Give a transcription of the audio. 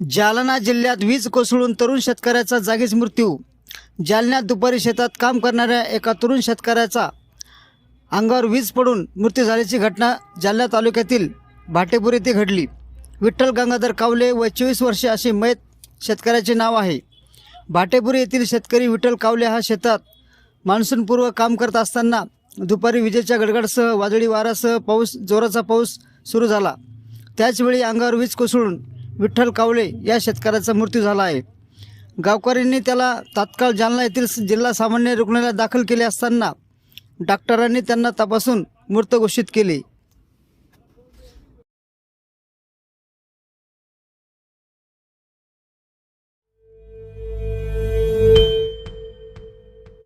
जालना जिल्ह्यात वीज कोसळून तरुण शेतकऱ्याचा जागीच मृत्यू. जालन्यात दुपारी शेतात काम करणाऱ्या एका तरुण शेतकऱ्याचा अंगावर वीज पडून मृत्यू झाल्याची घटना जालना तालुक्यातील भाटेपूर येथे घडली. विठ्ठल गंगाधर कावले व चोवीस वर्षे असे मयत शेतकऱ्याचे नाव आहे. भाटेपुरी येथील शेतकरी विठ्ठल कावले हा शेतात मान्सूनपूर्व काम करत असताना दुपारी विजेच्या गडगडसह वादळी वारासह पाऊस जोराचा पाऊस सुरू झाला. त्याचवेळी अंगावर वीज कोसळून विठ्ठल कावळे या शेतकऱ्याचा मृत्यू झाला आहे. गावकऱ्यांनी त्याला तात्काळ जालना येथील जिल्हा सामान्य रुग्णालयात दाखल केले असताना डॉक्टरांनी त्यांना तपासून मृत घोषित केले.